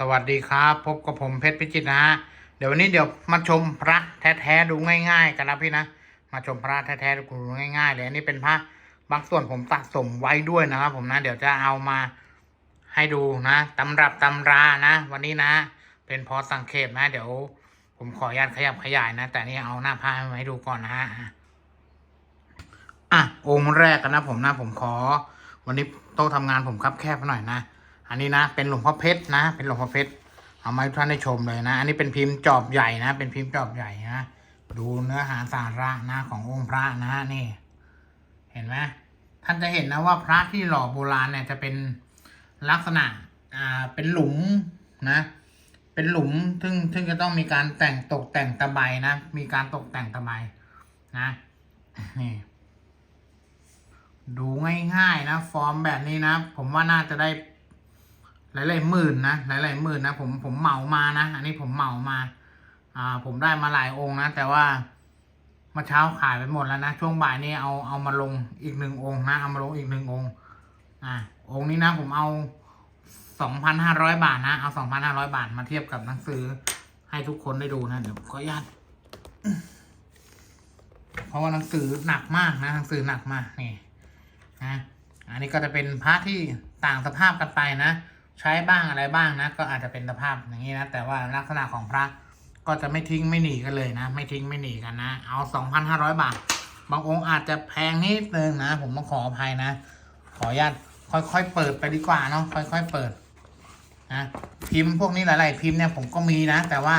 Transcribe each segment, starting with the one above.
สวัสดีครับ พบกับผมเพชรพิจิตนะฮะเดี๋ยววันนี้เดี๋ยวมาชมพระแท้ๆดูง่าย ๆ กันนะพี่นะ มาชมพระแท้ๆดูง่ายๆเลยอันนี้เป็นพระบางส่วนผมสะสมไว้ด้วยนะครับ ผมนะเดี๋ยวจะเอามาให้ดูนะตำรับตำรานะ วันนี้นะ เป็นพอสังเขปนะ เดี๋ยว ผมขออนุญาตขยับขยายนะ แต่นี่เอาหน้าผ้ามาให้ดูก่อนนะฮะอะองค์แรกกันนะผมนะผมขอ วันนี้โต๊ะทำงานผมครับแคบหน่อยนะ อันนี้นะเป็นหลวงพ่อเพชรนะ เป็นหลวงพ่อเพชรเอามาให้ท่านได้ชมเลยนะ อันนี้เป็นพิมพ์จอบใหญ่นะ เป็นพิมพ์จอบใหญ่นะดูเนื้อหาสาระนะขององค์พระนะนี่ เห็นไหมท่านจะเห็นนะว่าพระที่หล่อโบราณเนี่ยจะเป็นลักษณะอ่าเป็นหลุมนะ เป็นหลุมซึ่งซึ่งจะต้องมีการแต่งตกแต่งตะไบนะ มีการตกแต่งตะไบนะนี่ดูง่ายๆนะ ฟอร์มแบบนี้นะ ผมว่าน่าจะได้ หลายๆหมื่นนะหลายๆหมื่นนะผมผมเหมามานะอันนี้ผมเหมามา อ่า ผมได้มาหลายองค์นะแต่ว่าเมื่อเช้าขายไปหมดแล้วนะช่วงบ่ายนี้เอาเอามาลงอีกหนึ่งองค์นะเอามาลงอีกหนึ่งองค์ อ่า องค์นี้นะผมเอาสองพันห้าร้อยบาทนะเอาสองพันห้าร้อยบาทมาเทียบกับหนังสือ ให้ทุกคนได้ดูนะเดี๋ยวขออนุญาตเพราะว่าหนังสือหนักมากนะหนังสือหนักมากนี่นะอันนี้ก็จะเป็นพระที่ต่างสภาพกันไปนะ ใช้บ้างอะไรบ้างนะ ก็อาจจะเป็นสภาพอย่างนี้นะแต่ว่าลักษณะของพระก็จะไม่ทิ้งไม่หนีกันเลยนะ ไม่ทิ้งไม่หนีกันนะ เอาสองพันห้าร้อยบาท บางองค์อาจจะแพงนิดนึงนะ ผมต้องขออภัยนะ ขออนุญาตค่อยๆเปิดไปดีกว่าเนาะค่อย ๆเปิดนะพิมพ์พวกนี้หลาย ๆ พิมพ์เนี่ยผมก็มีนะ แต่ว่า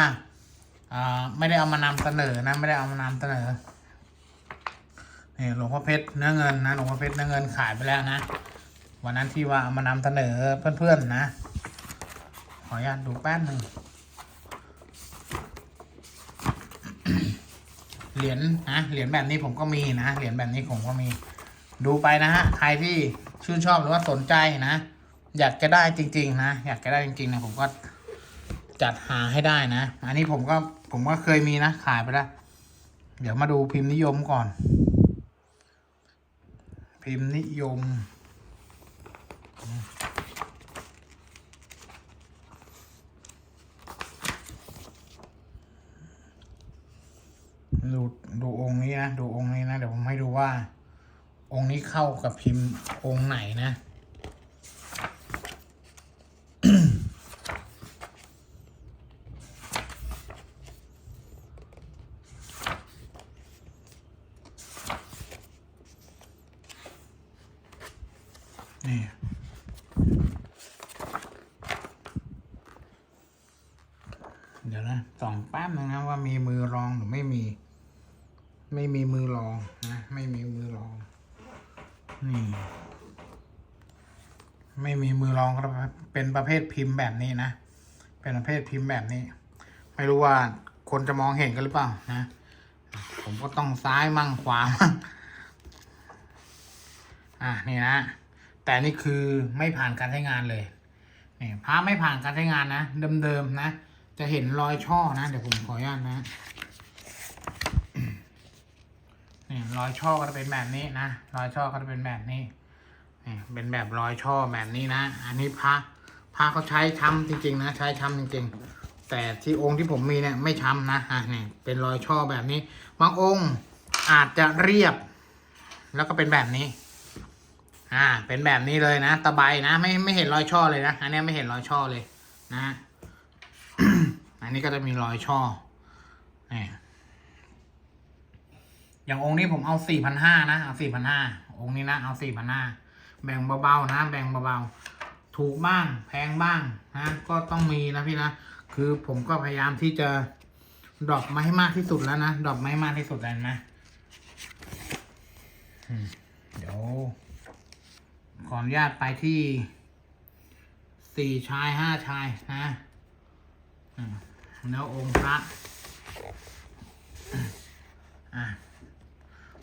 อ่าไม่ได้เอามานำเสนอนะ ไม่ได้เอามานำเสนอนี่หลวงพ่อเพชรเนื้อเงินนะหลวงพ่อเพชรเนื้อเงินขายไปแล้วนะ วันนั้นที่ว่ามานำเสนอเพื่อนๆนะ ขออนุญาตดูแป๊บหนึ่งเหรียญนะเหรียญแบบนี้ผมก็มีนะเหรียญแบบนี้ผมก็มี ดูไปนะฮะใครที่ชื่นชอบหรือว่าสนใจนะ อยากจะได้จริง ๆ นะ อยากจะได้จริงๆนะผมก็จัดหาให้ได้นะ อันนี้ผมก็ผมก็เคยมีนะขายไปแล้วเดี๋ยวมาดูพิมพ์นิยมก่อน พิมพ์นิยม ดูดูองค์นี้นะ ดูองค์นี้นะ เดี๋ยวผมให้ดูว่า องค์นี้เข้ากับพิมพ์องค์ไหนนะ นี่ เดี๋ยวนะส่องแป๊บนึงนะว่ามีมือรองหรือไม่มี ไม่มีมือรองนะ ไม่มีมือรอง นี่ ไม่มีมือรองก็เประเภทพิมพ์แบบนี้นะ เป็นประเภทพิมพ์แบบนี้ ไม่รู้ว่าคนจะมองเห็นกันหรือเปล่านะ ผมก็ต้องซ้ายมั่งขวามั่งอะนี่นะ แต่นี่คือไม่ผ่านการใช้งานเลยนี่พระไม่ผ่านการใช้งานนะเดิมๆนะ จะเห็นรอยช่อนะ เดี๋ยวผมขออนุญาตนะนี่รอยช่อก็จะเป็นแบบนี้นะรอยช่อก็จะเป็นแบบนี้นี่เป็นแบบรอยช่อแบบนี้นะ อันนี้พระ พระเขาใช้ช้ำจริง ๆ นะ ใช้ช้ำจริง ๆ แต่ที่องค์ที่ผมมีเนี่ยไม่ช้ำนะอะนี่เป็นรอยช่อแบบนี้ บางองค์อาจจะเรียบ แล้วก็เป็นแบบนี้ อ่า เป็นแบบนี้เลยนะ ตะไบนะ ไม่ไม่เห็นรอยช่อเลยนะ อันนี้ไม่เห็นรอยช่อเลยนะ อันนี้ก็จะมีรอยช่อนี่อย่างองค์นี้ผมเอาสี่พันห้านะ เอาสี่พันห้าองค์นี้นะ เอาสี่พันห้าแบ่งเบาๆนะ แบ่งเบาๆ ถูกบ้างแพงบ้างนะก็ต้องมีนะพี่นะคือผมก็พยายามที่จะดรอปมาให้มากที่สุดแล้วนะดรอปมาให้มากที่สุดแล้วนะอืมเดี๋ยวขออนุญาตไปที่สี่ชายห้าชายนะแล้วองค์พระอะ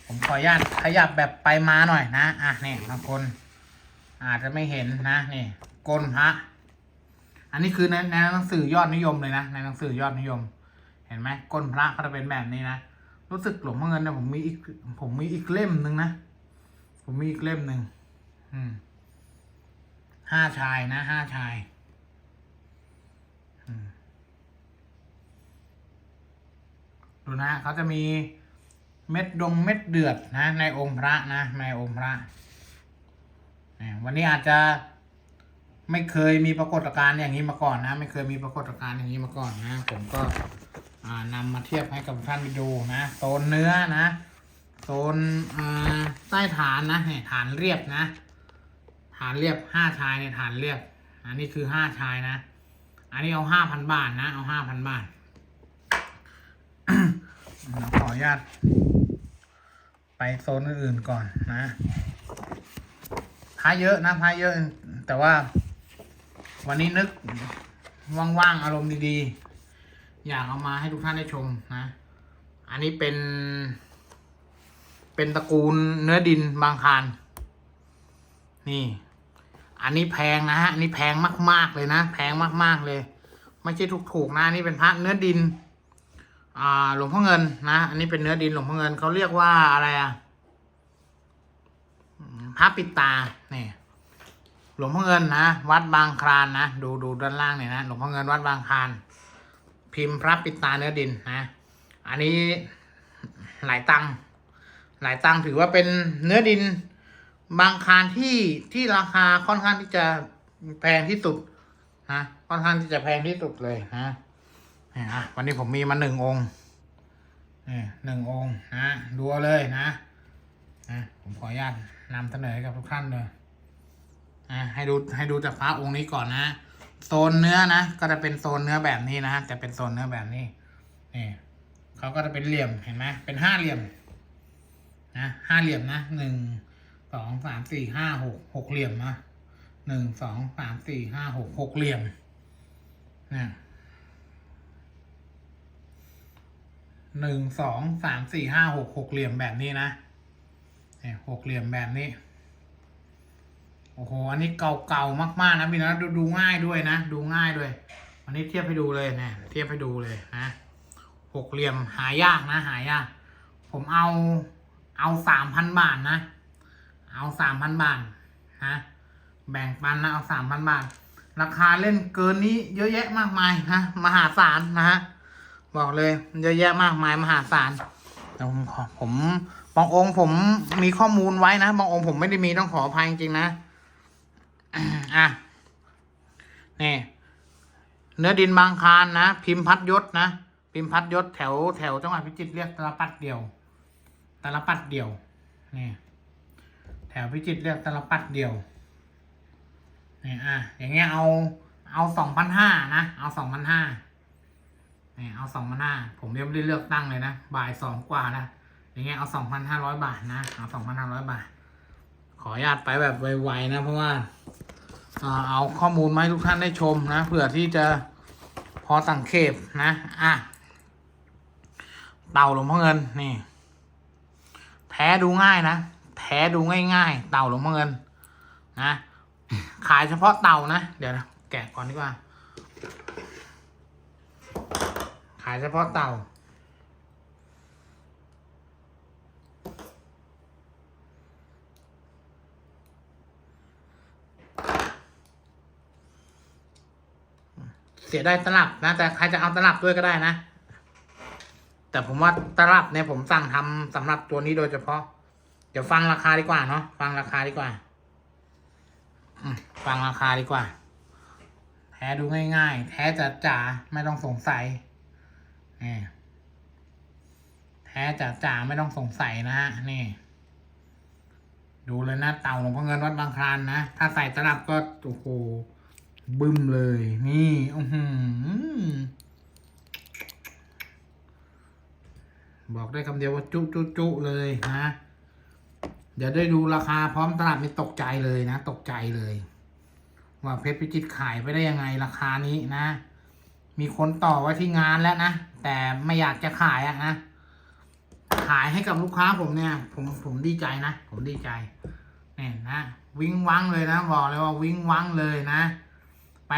ผมขออนุญาตขยับแบบไปมาหน่อยนะ อะเนี่ยบางคน อาจจะไม่เห็นนะนี่ก้นพระอันนี้คือในในหนังสือยอดนิยมเลยนะในหนังสือยอดนิยม เห็นไหมก้นพระก็จะเป็นแบบนี้นะรู้สึกหลวงพ่อเงินเนี่ยผมมีอีกผมมีอีกเล่มหนึ่งนะผมมีอีกเล่มหนึ่งห้าชายนะห้าชายดูนะเขาจะมีเม็ดดงเม็ดเดือดนะ ในองค์พระนะในองค์พระ วันนี้อาจจะไม่เคยมีปรากฏการณ์อย่างนี้มาก่อนนะ ไม่เคยมีปรากฏการณ์อย่างนี้มาก่อนนะ ผมก็อ่านำมาเทียบให้กับท่านไปดูนะโซนเนื้อนะโซนใต้ฐานนะเนี่ยฐานเรียบนะ ฐานเรียบห้าชายเนี่ยฐานเรียบ อันนี้คือห้าชายนะ อันนี้เอาห้าพันบาทนะ เอาห้าพันบาทขออนุญาตไปโซนอื่นก่อนนะ พาเยอะนะพาเยอะ แต่ว่า วันนี้นึกว่างๆอารมณ์ดีๆ อยากเอามาให้ทุกท่านได้ชมนะ อันนี้เป็น เป็นตระกูลเนื้อดินบางคารนี่ อันนี้แพงนะฮะอันนี้แพงมาก ๆเลยนะแพงมากๆเลย ไม่ใช่ถูกๆนะอันนี่เป็นพระเนื้อดิน อ่าหลวงพ่อเงินนะ อันนี้เป็นเนื้อดินหลวงพ่อเงินเขาเรียกว่าอะไรอะ พระปิตาเนี่ยหลวงพ่อเงินนะวัดบางคลานนะดูดูด้านล่างเนี่ยนะหลวงพ่อเงินวัดบางคลาน พิมพ์พระปิตาเนื้อดินนะอันนี้หลายตังหลายตังถือว่าเป็นเนื้อดินบางคารที่ที่ราคาค่อนข้างที่จะแพงที่สุดนะค่อนข้างที่จะแพงที่สุดเลยนะนี่อะวันนี้ผมมีมาหนึ่งองค์นี่หนึ่งองค์นะดูเลยนะนะผมขออนุญาต นำเสนอให้กับทุกท่านเลยอะให้ดูให้ดูจากพระองค์นี้ก่อนนะ โซนเนื้อนะ ก็จะเป็นโซนเนื้อแบบนี้นะฮะจะเป็นโซนเนื้อแบบนี้ นี่เขาก็จะเป็นเหลี่ยมเห็นไหมเป็นห้าเหลี่ยม นะห้าเหลี่ยมนะหนึ่งสองสามสี่ห้าหกหกเหลี่ยมนะหนึ่งสองสามสี่ห้าหกหกเหลี่ยมนะหนึ่งสองสามสี่ห้าหกหกเหลี่ยมแบบนี้นะ เนี่ยหกเหลี่ยมแบบนี้ โอ้โห อันนี้เก่าๆมากๆนะพี่นะดูดูง่ายด้วยนะ ดูง่ายด้วย อันนี้เทียบให้ดูเลยเนะเทียบให้ดูเลยนะหกเหลี่ยมหายากนะ หายาก ผมเอาเอาสามพันบาทนะ เอาสามพันบาทนะแบ่งปันนะเอาสามพันบาท ราคาเล่นเกินนี้เยอะแยะมากมายนะมหาศาลนะฮะบอกเลยเยอะแยะมากมายมหาศาลแต่ผมขอผม บางองค์ผมมีข้อมูลไว้นะ บางองค์ผมไม่ได้มีต้องขออภัยจริงๆนะ อะ นี่ เนื้อดินบางคารนะ พิมพ์พัดยศนะ พิมพ์พัดยศแถวแถวจังหวัดพิจิตรเรียกตลปัดเดียวตลปัดเดียว นี่ แถวพิจิตรเรียกตลปัดเดียว นี่อะ อย่างเงี้ยเอา เอาสองพันห้านะ เอาสองพันห้านี่เอาสองพันห้าผมยังไม่ได้เลือกตั้งเลยนะ บ่ายสองกว่านะ ย่างเงี้ยเอาสองพันห้าร้อยบาทนะเอาสองพันห้าร้อยบาท ขออนุญาตไปแบบไวๆนะ เพราะว่าอ่าเอาข้อมูลมาให้ทุกท่านได้ชมนะเผื่อที่จะพอสังเขปนะ อะ เต่าหลวงพ่อเงินนี่แท้ดูง่ายนะแท้ดูง่ายๆ เต่าหลวงพ่อเงิน นะ ขายเฉพาะเต่านะ เดี๋ยวนะ แกะก่อนดีกว่า ขายเฉพาะเต่า สียได้ตลับนะ แต่ใครจะเอาตลับด้วยก็ได้นะ แต่ผมว่าตลับเนี่ยผมสั่งทำสำหรับตัวนี้โดยเฉพาะ เดี๋ยวฟังราคาดีกว่าเนาะฟังราคาดีกว่าฟังราคาดีกว่า แท้ดูง่ายๆ แท้จ๋าจ๋าไม่ต้องสงสัยแท้จ๋าจ๋าไม่ต้องสงสัยนะฮะนี่ดูเลยนะเต่าหลวงพ่อเงินวัดบางคลานนะ ถ้าใส่ตลับก็โอ้โห บึ้มเลย นี่อือหือบอกได้คำเดียวว่าจุจุจุเลยนะ เดี๋ยวได้ดูราคาพร้อมตลาดนี่ตกใจเลยนะ ตกใจเลย ว่าเพชรพิจิตรขายไปได้ยังไงราคานี้นะ มีคนต่อไว้ที่งานแล้วนะ แต่ไม่อยากจะขายอะนะขายให้กับลูกค้าผมเนี่ย ผมผมดีใจนะ ผมดีใจเนี่ยนะ วิ้งวังเลยนะ บอกเลยว่าวิ้งวังเลยนะ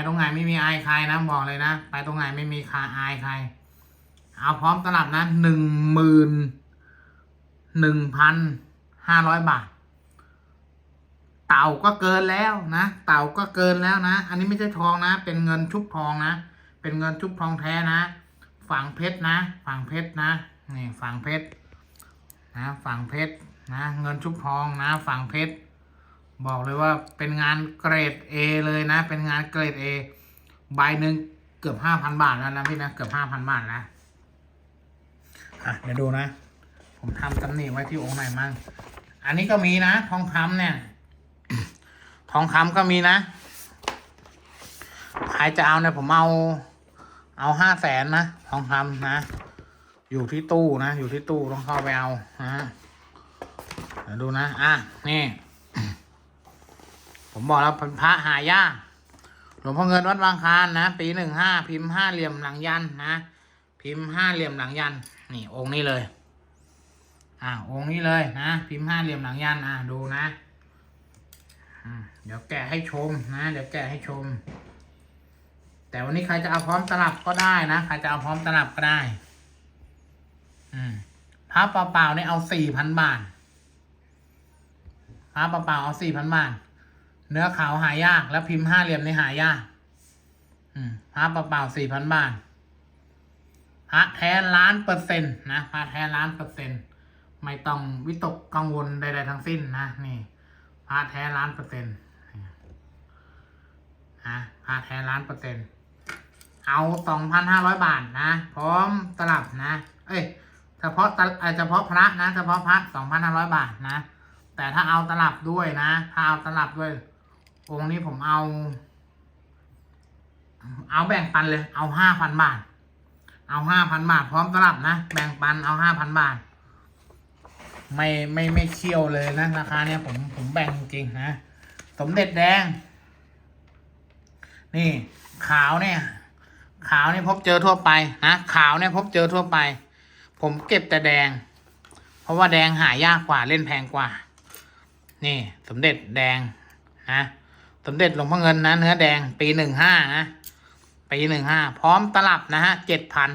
ตรงไหนไม่มีอายใครนะบอกเลยนะ ไปตรงไหนไม่มีคาอายใคร เอาพร้อมตลับนะหนึ่งหมื่นหนึ่งพันห้าร้อยบาท เต่าก็เกินแล้วนะ เต่าก็เกินแล้วนะ อันนี้ไม่ใช่ทองนะ เป็นเงินชุบทองนะเเป็นเงินชุบทองแท้นะฝังเพชรนะฝังเพชรนะนี่ฝังเพชรนะฝังเพชรนะ เงินชุบทองนะฝังเพชร บอกเลยว่าเป็นงานเกรด A เลยนะ เป็นงานเกรด A ใบหนึ่งเกือบห้าพันบาทแล้วนะพี่นะเกือบห้าพันบาทแล้วอะเดี๋ยวดูนะ ผมทำตำหนิไว้ที่องค์ไหนมั่งอันนี้ก็มีนะ ทองคำเนี่ย ทองคำก็มีนะใครจะเอาเนี่ยผมเอาเอาห้าแสนนะทองคำนะ อยู่ที่ตู้นะ อยู่ที่ตู้ต้องเข้าไปเอานะเดี๋ยวดูนะ อะ นี่ ผมบอกแล้วพระหายากหลวงพ่อเงินวัดบางคานนะปีหนึ่งห้าพิมพ์ห้าเหลี่ยมหลังยันนะพิมพ์ห้าเหลี่ยมหลังยัน นี่องค์นี้เลย อะองค์นี้เลยนะพิมพ์ห้าเหลี่ยมหลังยันอะดูนะอืมเดี๋ยวแกะให้ชมนะ เดี๋ยวแกะให้ชม แต่วันนี้ใครจะเอาพร้อมตลับก็ได้นะใครจะเอาพร้อมตลับก็ได้ อืมพระเปล่าๆเนี่ยเอาสี่พันบาทพระเปล่าๆเอาสี่พันบาท เนื้อขาวหายาก แล้วพิมพ์ห้าเหลี่ยมในหายากพระเปล่าๆสี่พันบาทพระแท้ล้านเปอร์เซ็นต์นะพระแท้ล้านเปอร์เซ็นต์ไม่ต้องวิตกกังวลใด ๆ ทั้งสิ้นนะนี่พระแท้ล้านเปอร์เซ็นต์ฮะพระแท้ล้านเปอร์เซ็นต์เอาสองพันห้าร้อยบาทนะ พร้อมตลับนะ เอ้ยเฉพาะตะเฉพาะพระนะเฉพาะพระสองพันห้าร้อยบาทนะ แต่ถ้าเอาตลับด้วยนะ ถ้าเอาตลับด้วย องค์นี้ผมเอา เอาแบ่งปันเลย เอาห้าพันบาท เอาห้าพันบาท พร้อมตลับนะ แบ่งปันเอาห้าพันบาท ไม่ไม่ไม่เคี่ยวเลยนะราคาเนี้ยผมผมแบ่งจริงนะ สมเด็จแดง นี่ ขาวเนี่ย ขาวเนี่ยพบเจอทั่วไปนะ ขาวเนี่ยพบเจอทั่วไป ผมเก็บแต่แดง เพราะว่าแดงหายากกว่าเล่นแพงกว่า นี่ สมเด็จแดงนะ สมเด็จหลวงพ่อเงินนะเนื้อแดง ปีหนึ่งห้านะปีหนึ่งห้าพร้อมตลับนะฮะเจ็ดพัน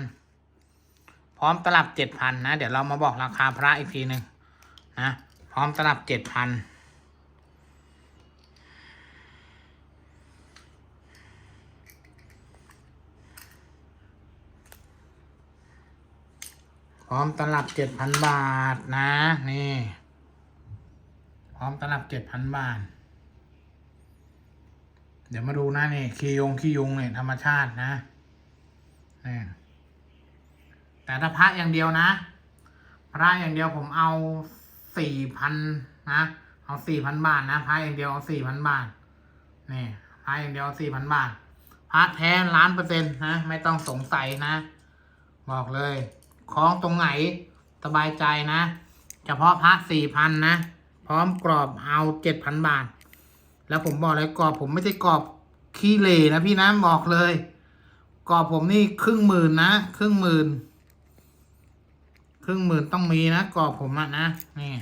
พร้อมตลับเจ็ดพันนะ เดี๋ยวเรามาบอกราคาพระอีกทีหนึ่งนะพร้อมตลับเจ็ดพันพร้อมตลับเจ็ดพันบาทนะ นี่ พร้อมตลับเจ็ดพันบาท เดี๋ยวมาดูนะนี่ขี้ยงขี้ยงเนี่ยธรรมชาตินะนี่แต่ถ้าพระอย่างเดียวนะ พระอย่างเดียวผมเอาสี่พันนะเอาสี่พันบาทนะพระอย่างเดียวเอาสี่พันบาทนี่พระอย่างเดียวสี่พันบาทพระแท้ล้านเปอร์เซ็นต์นะไม่ต้องสงสัยนะ บอกเลยคล้องตรงไหนสบายใจนะ เฉพาะพระสี่พันนะ พร้อมกรอบเอาเจ็ดพันบาท แล้วผมบอกเลยกรอบผมไม่ใช่กรอบขี้เหร่นะพี่นะบอกเลย กรอบผมนี่ครึ่งหมื่นนะครึ่งหมื่นครึ่งหมื่นต้องมีนะกรอบผมอะนะนี่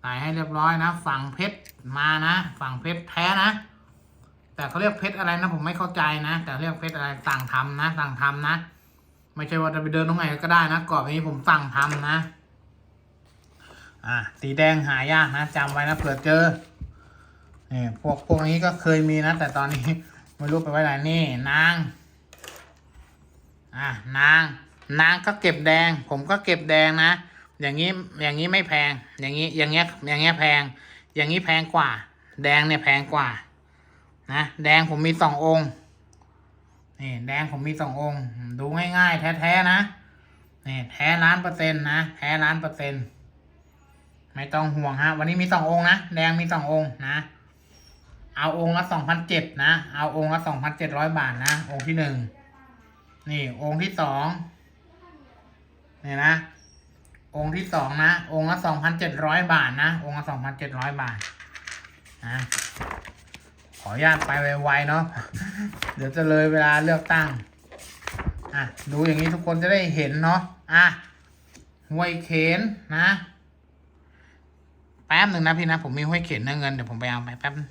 ใส่ให้เรียบร้อยนะฝั่งเพชรมานะฝั่งเพชรแท้นะ แต่เขาเรียกเพชรอะไรนะผมไม่เข้าใจนะ แต่เรียกเพชรอะไรสั่งทำนะสั่งทำนะ ไม่ใช่ว่าจะไปเดินตรงไหนก็ได้นะกรอบนี้ผมสั่งทำนะ อ่าสีแดงหายากนะจำไว้นะเผื่อเจอ นี่พวกพวกนี้ก็เคยมีนะ แต่ตอนนี้ไม่รู้ไปไว้ไหนนี่ นาง อะนาง นางก็เก็บแดง ผมก็เก็บแดงนะ อย่างนี้อย่างนี้ไม่แพง อย่างนี้อย่างเงี้ยอย่างเงี้ยแพง อย่างนี้แพงกว่า แดงเนี่ยแพงกว่า นะแดงผมมีสององค์นี่แดงผมมีสององค์ ดูง่ายๆ แท้ๆนะนี่แท้ล้านเปอร์เซ็นต์นะแท้ล้านเปอร์เซ็นต์ไม่ต้องห่วงฮะ วันนี้มีสององค์นะ แดงมีสององค์นะ เอาองค์ละสองพันเจ็ดนะ เอาองค์ละสองพันเจ็ดร้อยบาทนะ องค์ที่หนึ่ง นี่องค์ที่สองนี่นะ องค์ที่สองนะ องค์ละสองพันเจ็ดร้อยบาทนะ องค์ละสองพันเจ็ดร้อยบาทนะขออนุญาตไปไวๆเนาะ เดี๋ยวจะเลยเวลาเลือกตั้ง อะ ดูอย่างนี้ทุกคนจะได้เห็นเนาะ อะห้วยเขนนะ แป๊บหนึ่งนะพี่นะ ผมมีห้วยเข็นเนื้อเงินเดี๋ยวผมไปเอาไปแป๊บนึง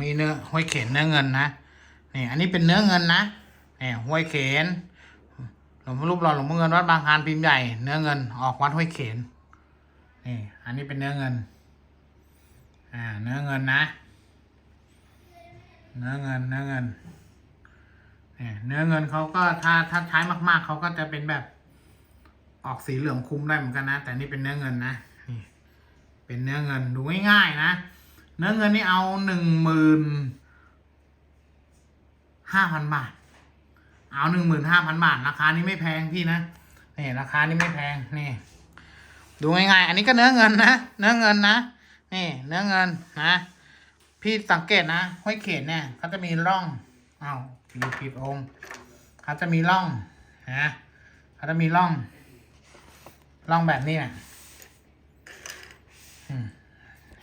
มีเนื้อห้วยเข็นเนื้อเงินนะนี่อันนี้เป็นเนื้อเงินนะนี่ห้วยเข็นหลวงพ่อรูปหล่อหลวงพ่อเงินวัดบางคลานพิมพ์ใหญ่เนื้อเงินออกวัดห้วยเข็นนี่อันนี้เป็นเนื้อเงินอ่าเนื้อเงินนะ เนื้อเงินเนื้อเงินเนี่ยเนื้อเงินเขาก็ถ้าถ้าใช้มาก ๆเขาก็จะเป็นแบบออกสีเหลืองคุ้มได้เหมือนกันนะ แต่นี่เป็นเนื้อเงินนะนี่เป็นเนื้อเงินดูง่ายๆนะ เนื้อเงินนี่เอาหนึ่งหมื่นห้าพันบาท เอาหนึ่งหมื่นห้าพันบาท ราคานี้ไม่แพงพี่นะนี่ราคานี้ไม่แพงนี่ ดูง่ายๆอันนี้ก็เนื้อเงินนะเนื้อเงินนะนี่เนื้อเงินนะ พี่สังเกตนะห้อยเขตเนี่ยเขาจะมีร่องเอ้าวผิดผิดองค์เขาจะมีร่องนะเขาจะมีร่องร่องแบบนี้นะอืม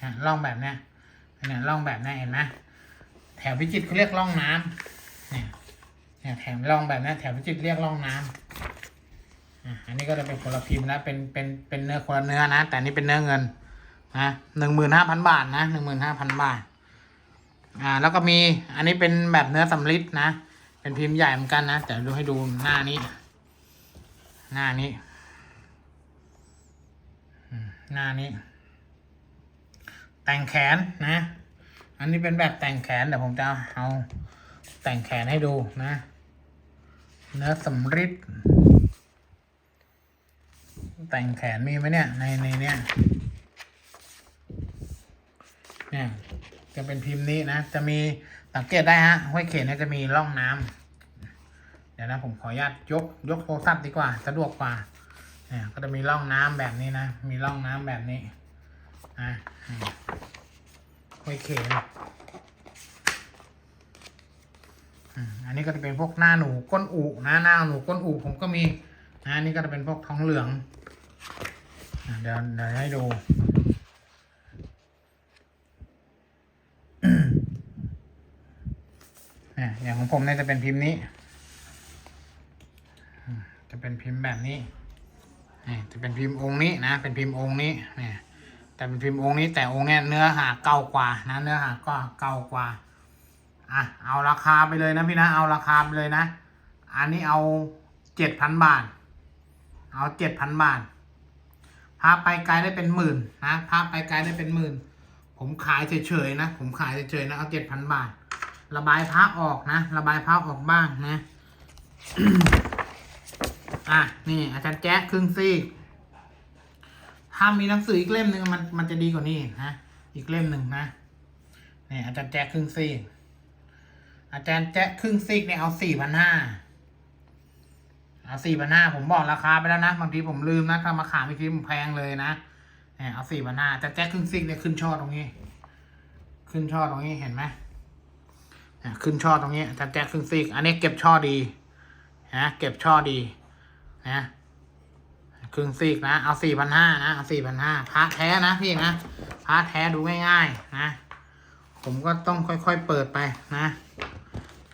ฮะร่องแบบเนี้ย เนี่ยร่องแบบนี้เห็นไหมแถวพิจิตเขาเรียกร่องน้ำเนี่ยเนี่ยแถวร่องแบบนี้แถวพิจิตเรียกร่องน้ำอันนี้ก็จะเป็นคนละพิมพ์นะเป็นเป็นเป็นเนื้อคนละเนื้อนะ แต่นี่เป็นเนื้อเงินนะหนึ่งหมื่นห้าพันบาทนะหนึ่งหมื่นห้าพันบาทอ่าแล้วก็มีอันนี้เป็นแบบเนื้อสำลิดนะ เป็นพิมพ์ใหญ่เหมือนกันนะแต่ดูให้ดูหน้านี้ หน้านี้หน้านี้ แต่งแขนนะ อันนี้เป็นแบบแต่งแขนเดี๋ยวผมจะเอาแต่งแขนให้ดูนะ เนื้อสำริดแต่งแขนมีไหมเนี่ย ในในเนี่ยเนี่ยจะเป็นพิมพ์นี้นะ จะมีสังเกตได้ฮะห้วยเขตเนี่ยจะมีร่องน้ำเดี๋ยวนะผมขออนุญาตยกยกโทรศัพท์ดีกว่าสะดวกกว่าเนี่ยก็จะมีร่องน้ำแบบนี้นะ มีร่องน้ำแบบนี้นะอืม ห้วยเขนอืมอันนี้ก็จะเป็นพวกหน้าหนูก้นอุนะหน้าหนูก้นอุผมก็มีนะอันนี่ก็จะเป็นพวกท้องเหลืองเดี๋ยวเดี๋ยวให้ดูนี่อย่างของผมเนี่ยจะเป็นพิมพ์นี้ จะเป็นพิมพ์แบบนี้นี่จะเป็นพิมพ์องค์นี้นะ เป็นพิมพ์องค์นี้เนี่ย แต่เป็นพิมพ์องค์นี้แต่องค์เนี้ยเนื้อหาเก่ากว่านะเนื้อหาก็เก่ากว่าอะเอาราคาไปเลยนะพี่นะเอาราคาไปเลยนะ อันนี้เอาเจ็ดพันบาท เอาเจ็ดพันบาทพาไปไกลได้เป็นหมื่นนะพาไปไกลได้เป็นหมื่น ผมขายเฉยๆนะ ผมขายเฉยๆนะเอาเจ็ดพันบาท ระบายพระออกนะ ระบายพระออกบ้างนะ อะนี่อาจารย์แจ๊คครึ่งซีก ถ้ามีหนังสืออีกเล่มหนึ่งมันมันจะดีกว่านี้นะอีกเล่มหนึ่งนะนี่อาจารย์แจ๊คครึ่งซีกอาจารย์แจ๊คครึ่งซีกเนี่ยเอาสี่พันห้าเอาสี่พันห้าผมบอกราคาไปแล้วนะบางทีผมลืมนะถ้ามาขายอีกทีมันแพงเลยนะเนี่ยเอาสี่พันห้าแต่แจ๊คครึ่งซีกเนี่ยขึ้นช่อตรงนี้ ขึ้นช่อตรงนี้เห็นไหมอะขึ้นช่อตรงนี้อาจารย์แจ๊คครึ่งซีกอันนี้เก็บช่อดีนะเก็บช่อดีนะ ครึ่งซีกนะ เอาสี่พันห้านะ เอาสี่พันห้าพระแท้นะพี่นะพระแท้ดูง่ายๆนะ ผมก็ต้องค่อยๆเปิดไปนะ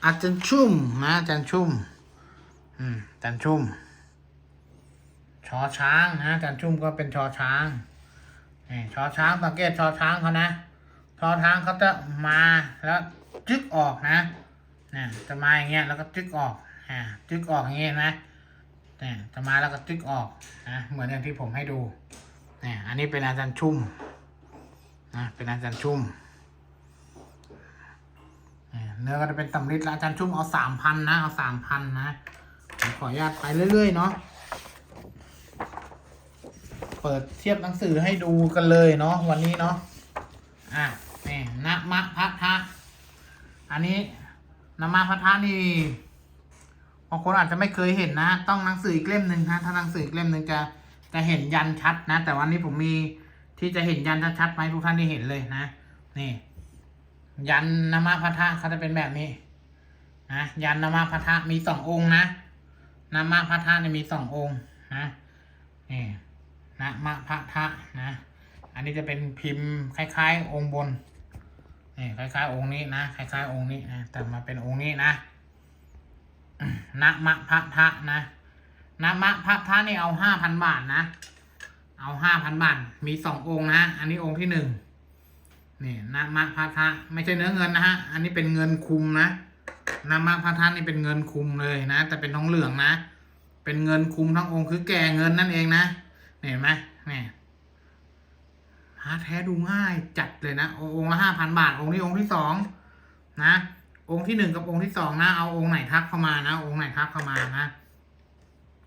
อาจารย์ชุ่มนะอาจารย์ชุ่ม อืมอาจารย์ชุ่ม ชอช้างนะอาจารย์ชุ่มก็เป็นชอช้างนี่ชอช้างสังเกตชอช้างเขานะชอช้างเขาจะมาแล้วจึกออกนะเนี่ยจะมาอย่างเงี้ยแล้วก็จึกออกอ่าจึกออกอย่างเงี้ยนะ เนี่ยจะมาแล้วก็จึกออกนะเหมือนอย่างที่ผมให้ดูเนี่ยอันนี้เป็นอาจารย์ชุ่มนะเป็นอาจารย์ชุ่มเนื้อก็จะเป็นสำริดล้วอาจารย์ชุ่มเอาสามพันนะเอาสามพันนะผมขออนุญาตไปเรื่อยๆเนาะเปิดเทียบหนังสือให้ดูกันเลยเนาะวันนี้เนาะอะนี่นะมะพัทธะอันนี้นะมะพัทธะนี่ บางคนอาจจะไม่เคยเห็นนะ ต้องหนังสืออีกเล่มหนึ่งนะถ้าหนังสืออีกเล่มหนึ่งจะจะเห็นยันชัดนะ แต่วันนี้ผมมีที่จะเห็นยันชัดๆไหมทุกท่านได้เห็นเลยนะ นี่ ยันนะมะพัทธะเขาจะเป็นแบบนี้นะยันนะมะพัทธะมีสององค์นะนะมะพัทธะเนี่ยมีสององค์นะนี่นะมะพัทธะนะ อันนี้จะเป็นพิมพ์คล้าย ๆ องค์บนนี่คล้าย ๆ องค์นี้นะคล้าย ๆ องค์นี้นะแต่มาเป็นองค์นี้นะ นะมะพะทะนะนะมะพะทะนี่เอาห้าพันบาทนะ เอาห้าพันบาท มีสององค์นะอันนี้องค์ที่หนึ่งนี่นะมะพะทะไม่ใช่เนื้อเงินนะฮะ อันนี้เป็นเงินคุมนะนะมะพะทะนี่เป็นเงินคุมเลยนะ แต่เป็นทองเหลืองนะ เป็นเงินคุมทั้งองค์คือแก่เงินนั่นเองนะ เห็นไหมนี่พระแท้ดูง่ายจัดเลยนะ องค์ละห้าพันบาท องค์นี้องค์ที่สองนะ องค์ที่หนึ่งกับองค์ที่สองนะเอาองค์ไหนทักเข้ามานะ องค์ไหนทักเข้ามานะ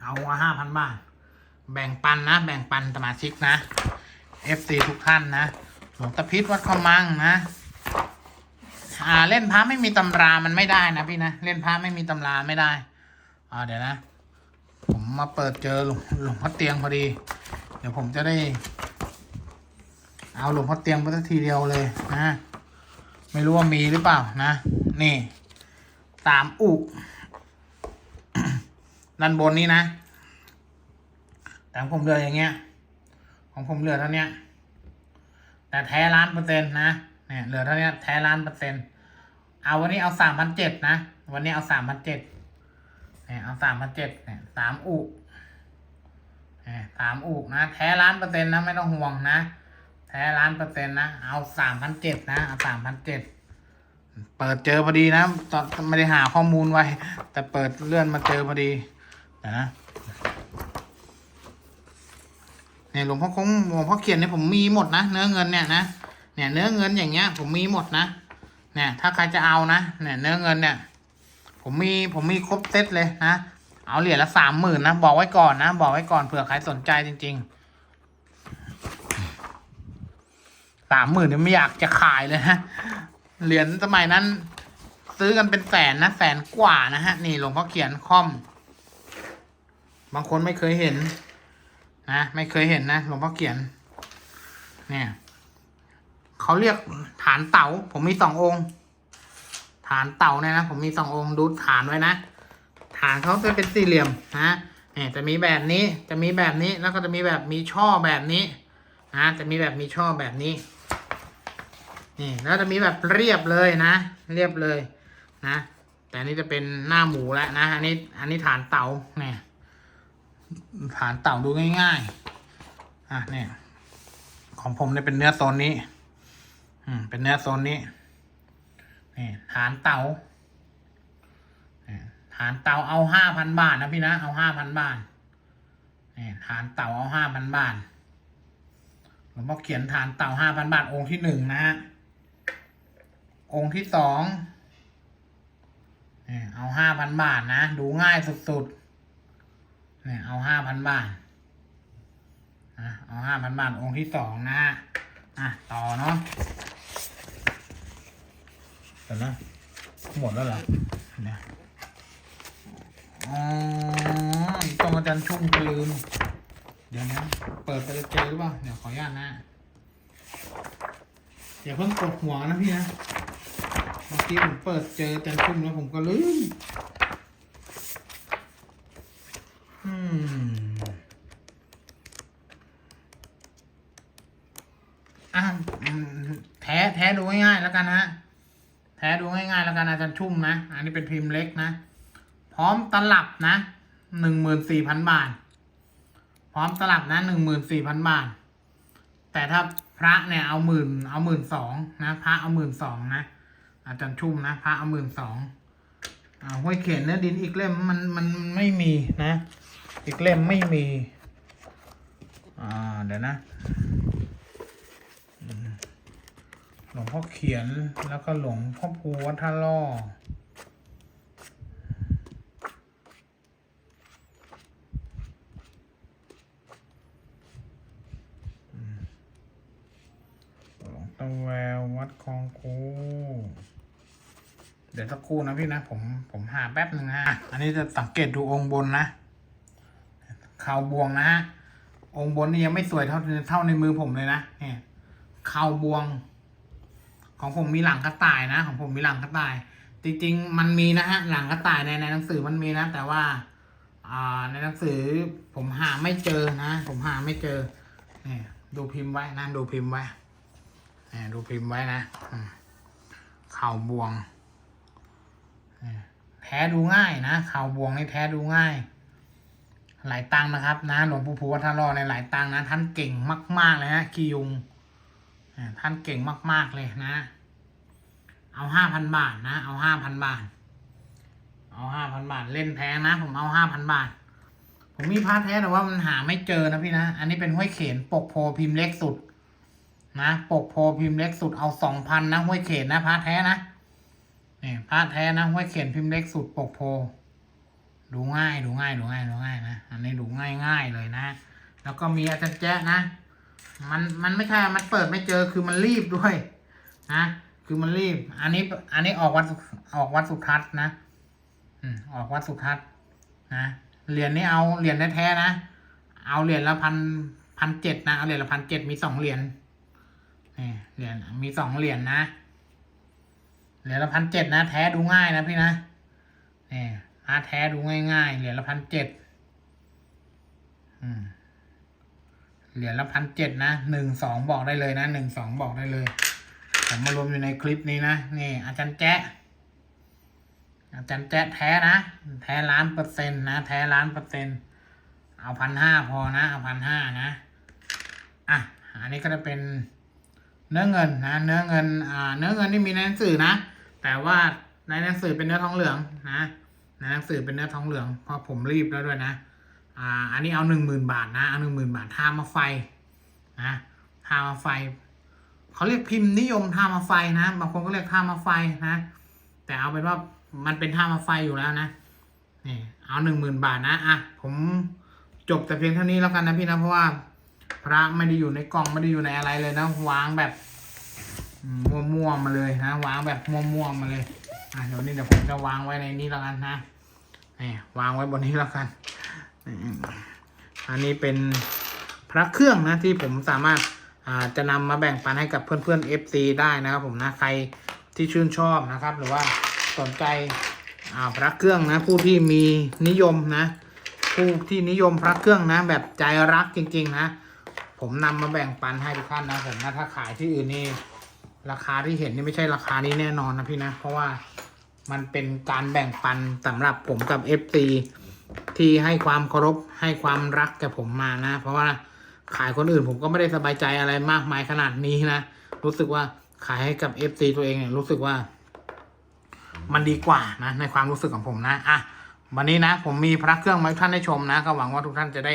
เอาห้าพันบาท แบ่งปันนะ แบ่งปันสมาชิกนะ FC ทุกท่านนะหลวงตะพิษวัดขมังนะอ่าเล่นพระไม่มีตำรามันไม่ได้นะพี่นะเล่นพระไม่มีตำราไม่ได้อ่าเดี๋ยวนะ ผมมาเปิดเจอหลวงหลวงพ่อเตียงพอดี เดี๋ยวผมจะได้ เอาหลวงพ่อเตียงไปสักทีเดียวเลยนะ ไม่รู้ว่ามีหรือเปล่านะ นี่ ตามอุด้านบนนี้นะแต่ของผมเหลืออย่างเงี้ย ของผมเหลือเท่านี้แต่แท้ล้านเปอร์เซ็นต์นะเนี่ยเหลือเท่านี้แท้ล้านเปอร์เซ็นต์เอาวันนี้เอาสามพันเจ็ดนะ วันนี้เอาสามพันเจ็ดเนี่ยเอาสามพันเจ็ดเนี่ยสามอุเนี่ยสามอุนะ แท้ล้านเปอร์เซ็นต์นะไม่ต้องห่วงนะ แท้ล้านเปอร์เซ็นต์นะ เอาสามพันเจ็ดนะ เอาสามพันเจ็ด เปิดเจอพอดีนะ ตอนไม่ได้หาข้อมูลไว้ แต่เปิดเลื่อนมาเจอพอดีนะเนี่ยหลวงพ่อคงหลวงพ่อเขียนเนี่ยผมมีหมดนะ เนื้อเงินเนี่ยนะ เนี่ยเนื้อเงินอย่างเงี้ย ผมมีหมดนะ เนี่ย ถ้าใครจะเอานะ เนี่ยเนื้อเงินเนี่ย ผมมีผมมีครบเซตเลยนะ เอาเหรียญละสามหมื่นนะ บอกไว้ก่อนนะ บอกไว้ก่อนเผื่อใครสนใจจริง ๆ สามหมื่นเนี่ยไม่อยากจะขายเลยฮะ เหรียญสมัยนั้น ซื้อกันเป็นแสนนะแสนกว่านะฮะ นี่หลวงพ่อเขียนคอม บางคนไม่เคยเห็น นะไม่เคยเห็นนะหลวงพ่อเขียน เนี่ยเขาเรียกฐานเต่า ผมมีสององค์ ฐานเต่าเนี่ยนะผมมีสององค์ดูฐานไว้นะฐานเขาจะเป็นสี่เหลี่ยมนะเนี่ยจะมีแบบนี้จะมีแบบนี้แล้วก็จะมีแบบมีช่อแบบนี้นะจะมีแบบมีช่อแบบนี้ นี่แล้วจะมีแบบเรียบเลยนะ เรียบเลยนะ แต่นนี้จะเป็นหน้าหมูแล้วนะ อันนี้ อันนี้ฐานเต่าเนี่ยฐานเต่าดูง่าย ๆ อะเนี่ย ของผมเนี่ยเป็นเนื้อโซนนี้ อืม เป็นเนื้อโซนนี้ นี่ฐานเต่านี่ฐานเต่าเอาห้าพันบาทนะพี่นะ เอาห้าพันบาทนี่ฐานเต่าเอาห้าพันบาทผมบอกเขียนฐานเต่าห้าพันบาทองค์ที่หนึ่งนะฮะ องค์ที่สองนี่เอาห้าพันบาทนะ ดูง่ายสุดๆเนี่ยเอาห้าพันบาทนะเอาห้าพันบาทองค์ที่สองนะฮะอะ ต่อเนาะเดี๋ยวนะหมดแล้วเหรอเนี่ยอ๋อต้องอาจารย์ชุ่มกลืมเดี๋ยวนะเปิดไปจะเจอหรือเปล่าเดี๋ยวขออนุญาตนะอย่าเพิ่งกดหัวนะพี่นะ เมื่อกี้ผมเปิดเจออาจารย์ชุ่มแล้วผมก็ลืม อืม อะแท้แท้ดูง่ายๆแล้วกันนะแท้ดูง่ายๆแล้วกันอาจารย์ชุ่มนะ อันนี้เป็นพิมพ์เล็กนะ พร้อมตลับนะหนึ่งหมื่นสี่พันบาท พร้อมตลับนะหนึ่งหมื่นสี่พันบาท แต่ถ้าพระเนี่ยเอาหมื่นเอาหมื่นสองนะ พระเอาหมื่นสองนะ อาจารย์ชุ่มนะพระเอาหมื่นสองอ่าห้วยเขียนเนื้อดินอีกเล่มมันมันไม่มีนะ อีกเล่มไม่มีอ่าเดี๋ยวนะหลวงพ่อเขียนแล้วก็หลวงพ่อภูวัดท่าล่อหลวงตาแวววัดคลองคู เดี๋ยวสักครู่นะพี่นะผมผมหาแป๊บหนึ่งนะอะอันนี้จะสังเกตดูองค์บนนะข่าวบวงนะฮะองค์บนนี่ยังไม่สวยเท่าเท่าในมือผมเลยนะเนี่ยข่าวบวง ของผมมีหลังกระต่ายนะ ของผมมีหลังกระต่าย จริง ๆ มันมีนะฮะหลังกระต่ายในในหนังสือมันมีนะ แต่ว่าอ่าในหนังสือผมหาไม่เจอนะ ผมหาไม่เจอเนี่ยดูพิมพ์ไว้นะดูพิมพ์ไว้เนี่ยดูพิมพ์ไว้นะเข่าบวง แท้ดูง่ายนะเข่าบวงนี่แท้ดูง่าย หลายตังนะครับ นะหลวงปู่ภูวัฒนรอในหลายตังนะท่านเก่งมาก ๆ เลยนะกิยุงท่านเก่งมาก ๆเลยนะ เอาห้าพันบาทนะ เอาห้าพันบาท เอาห้าพันบาทเล่นแพ้นะ ผมเอาห้าพันบาท ผมมีพระแท้แต่ว่ามันหาไม่เจอนะพี่นะ อันนี้เป็นห้วยเขนปกโพพิมพ์เล็กสุดนะ ปกโพพิมพ์เล็กสุดเอาสองพันนะห้วยเขนนะพระแท้นะ นี่พระแท้นะห้วยเขียนพิมพ์เล็กสูตรปกโพ ดูง่ายดูง่ายดูง่ายดูง่ายนะ อันนี้ดูง่ายง่ายเลยนะ แล้วก็มีอาจารย์แจ๊ะนะ มันมันไม่ใช่ มันเปิดไม่เจอคือมันรีบด้วยนะคือมันรีบ อันนี้ อันนี้ออกวัดออกวัดสุทัศน์นะ อืมออกวัดสุทัศน์นะเหรียญนี้เอาเหรียญแท้ๆนะ เอาเหรียญละพันพันเจ็ดนะ เอาเหรียญละพันเจ็ดมีสองเหรียญนี่เหรียญมีสองเหรียญนะ เหรียญละพันเจ็ดนะ แท้ดูง่ายนะพี่นะนี่พระแท้ดูง่ายๆเหรียญละพันเจ็ดเหรียญละพันเจ็ดนะหนึ่งสองบอกได้เลยนะหนึ่งสองบอกได้เลยผมมารวมอยู่ในคลิปนี้นะนี่อาจารย์แจ๊ะอาจารย์แจ๊ะแท้นะ แท้ล้านเปอร์เซ็นต์นะ แท้ล้านเปอร์เซ็นต์เอาพันห้าพอนะ เอาพันห้านะ อะ อันนี้ก็จะเป็น เนื้อเงินนะ เนื้อเงินอ่าเนื้อเงินนี่มีในหนังสือนะ แต่ว่าในหนังสือเป็นเนื้อทองเหลืองนะในหนังสือเป็นเนื้อทองเหลืองเพราะผมรีบแล้วด้วยนะอ่าอันนี้เอาหนึ่งหมื่นบาทนะเอาหนึ่งหมื่นบาทท่ามาไฟนะท่ามาไฟเขาเรียกพิมพ์นิยมท่ามาไฟนะบางคนก็เรียกท่ามาไฟนะ แต่เอาเป็นว่ามันเป็นท่ามาไฟอยู่แล้วนะนี่เอาหนึ่งหมื่นบาทนะอะผมจบแต่เพียงเท่านี้แล้วกันนะพี่นะเพราะว่า พระไม่ได้อยู่ในกล่องไม่ได้อยู่ในอะไรเลยนะวางแบบมั่วๆมาเลยนะวางแบบมั่วๆมาเลยอะเดี๋ยวนี้เดี๋ยวผมจะวางไว้ในนี้แล้วกันนะนี่วางไว้บนนี้แล้วกันอันนี้เป็นพระเครื่องนะที่ผมสามารถอ่าจะนำมาแบ่งปันให้กับเพื่อนๆ FC ได้นะครับผมนะใครที่ชื่นชอบนะครับ หรือว่าสนใจอ่าพระเครื่องนะ ผู้ที่มีนิยมนะ ผู้ที่นิยมพระเครื่องนะ แบบใจรักจริงๆนะ ผมนำมาแบ่งปันให้ทุกท่านนะผมนะถ้าขายที่อื่นนี่ราคาที่เห็นนี่ไม่ใช่ราคานี้แน่นอนนะพี่นะ เพราะว่ามันเป็นการแบ่งปันสำหรับผมกับ FC ที่ให้ความเคารพให้ความรักแกับผมมานะ เพราะว่าขายคนอื่นผมก็ไม่ได้สบายใจอะไรมากมายขนาดนี้นะรู้สึกว่าขายให้กับ FC ตัวเองเนี่ยรู้สึกว่า มันดีกว่านะในความรู้สึกของผมนะอะวันนี้นะ ผมมีพระเครื่องมาให้ท่านได้ชมนะ ก็หวังว่าทุกท่านจะได้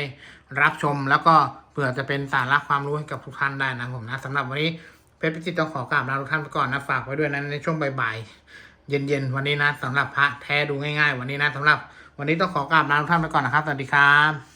รับชมแล้วก็ ผื่อจะเป็นสาระความรู้ให้กับทุกท่านได้นะผมนะสำหรับวันนี้เพชรพิจิตต้องขอกราบลาทุกท่านไปก่อนนะฝากไว้ด้วยนะในช่วงบ่ายๆเย็นๆวันนี้นะสำหรับพระแท้ดูง่ายๆ วันนี้นะสำหรับ วันนี้ต้องขอกราบลาทุกท่านไปก่อนนะครับสวัสดีครับ